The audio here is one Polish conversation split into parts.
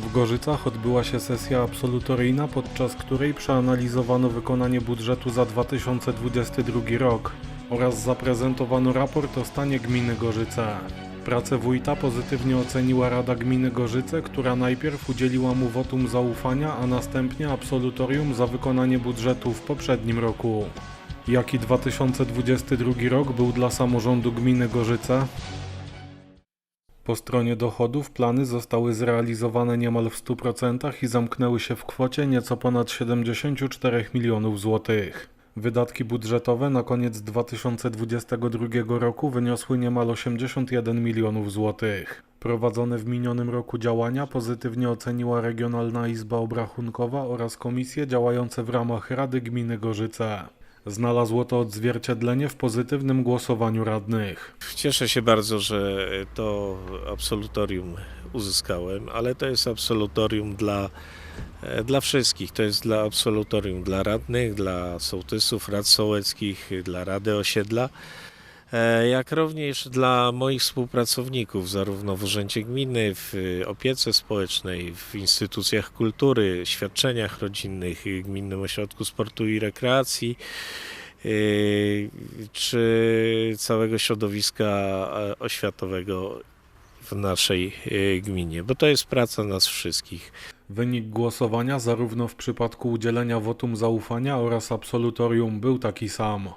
W Gorzycach odbyła się sesja absolutoryjna, podczas której przeanalizowano wykonanie budżetu za 2022 rok oraz zaprezentowano raport o stanie gminy Gorzyce. Pracę wójta pozytywnie oceniła Rada Gminy Gorzyce, która najpierw udzieliła mu wotum zaufania, a następnie absolutorium za wykonanie budżetu w poprzednim roku. Jaki 2022 rok był dla samorządu gminy Gorzyce? Po stronie dochodów plany zostały zrealizowane niemal w 100% i zamknęły się w kwocie nieco ponad 74 milionów złotych. Wydatki budżetowe na koniec 2022 roku wyniosły niemal 81 milionów złotych. Prowadzone w minionym roku działania pozytywnie oceniła Regionalna Izba Obrachunkowa oraz komisje działające w ramach Rady Gminy Gorzyce. Znalazło to odzwierciedlenie w pozytywnym głosowaniu radnych. Cieszę się bardzo, że to absolutorium uzyskałem, ale to jest absolutorium dla, e, dla wszystkich. To jest dla absolutorium dla radnych, dla sołtysów, rad sołeckich, dla Rady Osiedla, e, jak również dla moich współpracowników, zarówno w Urzędzie Gminy, w opiece społecznej, w instytucjach kultury, świadczeniach rodzinnych, Gminnym Ośrodku Sportu i Rekreacji czy całego środowiska e, oświatowego w naszej e, gminie, bo to jest praca nas wszystkich. Wynik głosowania zarówno w przypadku udzielenia wotum zaufania oraz absolutorium był taki sam.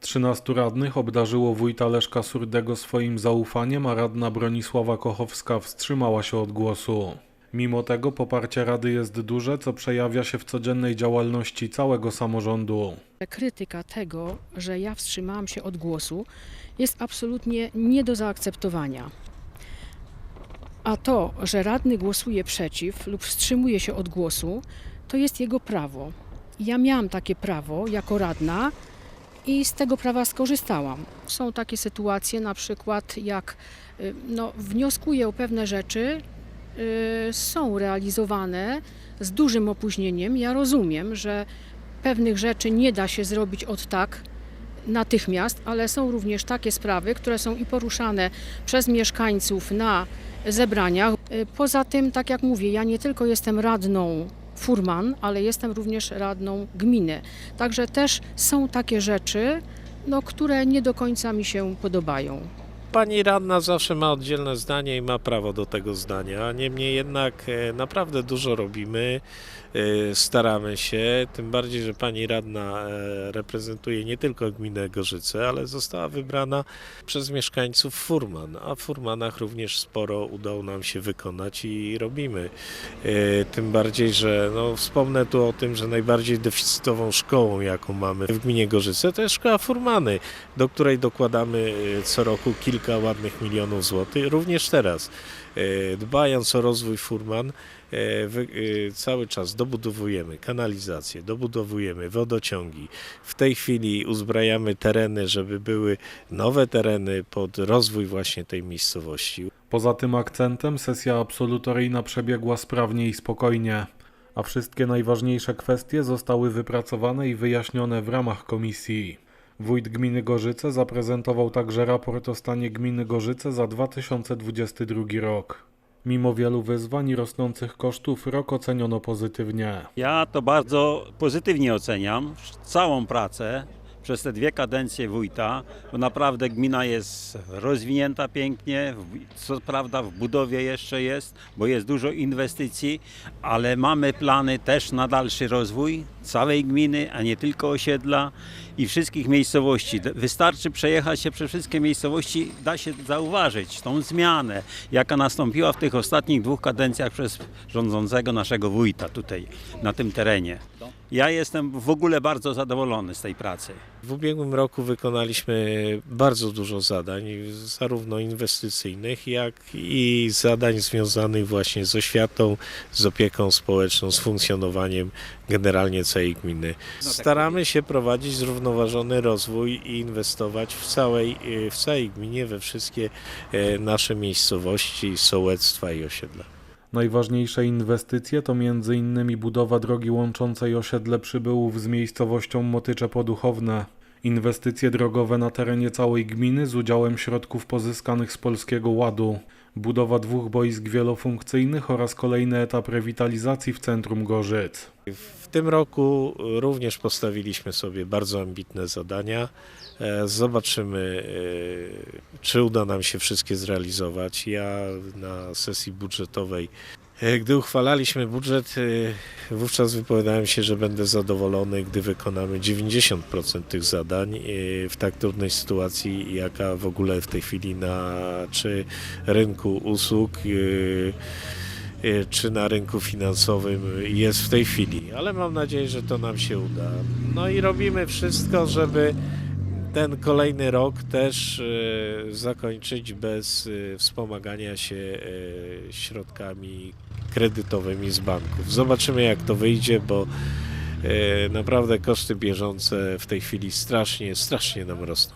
13 radnych obdarzyło wójta Leszka Surdego swoim zaufaniem, a radna Bronisława Kochowska wstrzymała się od głosu. Mimo tego poparcie rady jest duże, co przejawia się w codziennej działalności całego samorządu. Krytyka tego, że ja wstrzymałam się od głosu, jest absolutnie nie do zaakceptowania. A to, że radny głosuje przeciw lub wstrzymuje się od głosu, to jest jego prawo. Ja miałam takie prawo jako radna i z tego prawa skorzystałam. Są takie sytuacje, na przykład jak y, no, wnioskuję o pewne rzeczy, są realizowane z dużym opóźnieniem. Ja rozumiem, że pewnych rzeczy nie da się zrobić od tak natychmiast, ale są również takie sprawy, które są i poruszane przez mieszkańców na zebraniach. Y, Poza tym, tak jak mówię, ja nie tylko jestem radną Furman, ale jestem również radną gminy. Także też są takie rzeczy, no, które nie do końca mi się podobają. Pani radna zawsze ma oddzielne zdanie i ma prawo do tego zdania. Niemniej jednak e, naprawdę dużo robimy, e, staramy się. Tym bardziej, że pani radna e, reprezentuje nie tylko gminę Gorzyce, ale została wybrana przez mieszkańców Furman. A w Furmanach również sporo udało nam się wykonać i robimy. Tym bardziej, że no, wspomnę tu o tym, że najbardziej deficytową szkołą, jaką mamy w gminie Gorzyce, to jest szkoła Furmany, do której dokładamy co roku kilka ładnych milionów złotych. Również teraz, e, dbając o rozwój Furman, e, e, cały czas dobudowujemy kanalizację, dobudowujemy wodociągi. W tej chwili uzbrajamy tereny, żeby były nowe tereny pod rozwój właśnie tej miejscowości. Poza tym akcentem sesja absolutoryjna przebiegła sprawnie i spokojnie, a wszystkie najważniejsze kwestie zostały wypracowane i wyjaśnione w ramach komisji. Wójt gminy Gorzyce zaprezentował także raport o stanie gminy Gorzyce za 2022 rok. Mimo wielu wyzwań i rosnących kosztów rok oceniono pozytywnie. Ja to bardzo pozytywnie oceniam całą pracę przez te dwie kadencje wójta, bo naprawdę gmina jest rozwinięta pięknie, co prawda w budowie jeszcze jest, bo jest dużo inwestycji, ale mamy plany też na dalszy rozwój całej gminy, a nie tylko osiedla i wszystkich miejscowości. Wystarczy przejechać się przez wszystkie miejscowości, da się zauważyć tą zmianę, jaka nastąpiła w tych ostatnich dwóch kadencjach przez rządzącego naszego wójta tutaj, na tym terenie. Ja jestem w ogóle bardzo zadowolony z tej pracy. W ubiegłym roku wykonaliśmy bardzo dużo zadań, zarówno inwestycyjnych, jak i zadań związanych właśnie z oświatą, z opieką społeczną, z funkcjonowaniem generalnie całej gminy. Staramy się prowadzić zrównoważony rozwój i inwestować w całej, w całej gminie, we wszystkie e, nasze miejscowości, sołectwa i osiedla. Najważniejsze inwestycje to m.in. budowa drogi łączącej osiedle Przybyłów z miejscowością Motycze Poduchowne, inwestycje drogowe na terenie całej gminy z udziałem środków pozyskanych z Polskiego Ładu, budowa dwóch boisk wielofunkcyjnych oraz kolejny etap rewitalizacji w centrum Gorzyc. W tym roku również postawiliśmy sobie bardzo ambitne zadania. E, Zobaczymy, e, czy uda nam się wszystkie zrealizować. Ja na sesji budżetowej, e, gdy uchwalaliśmy budżet, e, wówczas wypowiadałem się, że będę zadowolony, gdy wykonamy 90% tych zadań e, w tak trudnej sytuacji, jaka w ogóle w tej chwili na czy rynku usług. czy na rynku finansowym jest w tej chwili, ale mam nadzieję, że to nam się uda. No i robimy wszystko, żeby ten kolejny rok też e, zakończyć bez e, wspomagania się e, środkami kredytowymi z banków. Zobaczymy jak to wyjdzie, bo naprawdę koszty bieżące w tej chwili strasznie, strasznie nam rosną.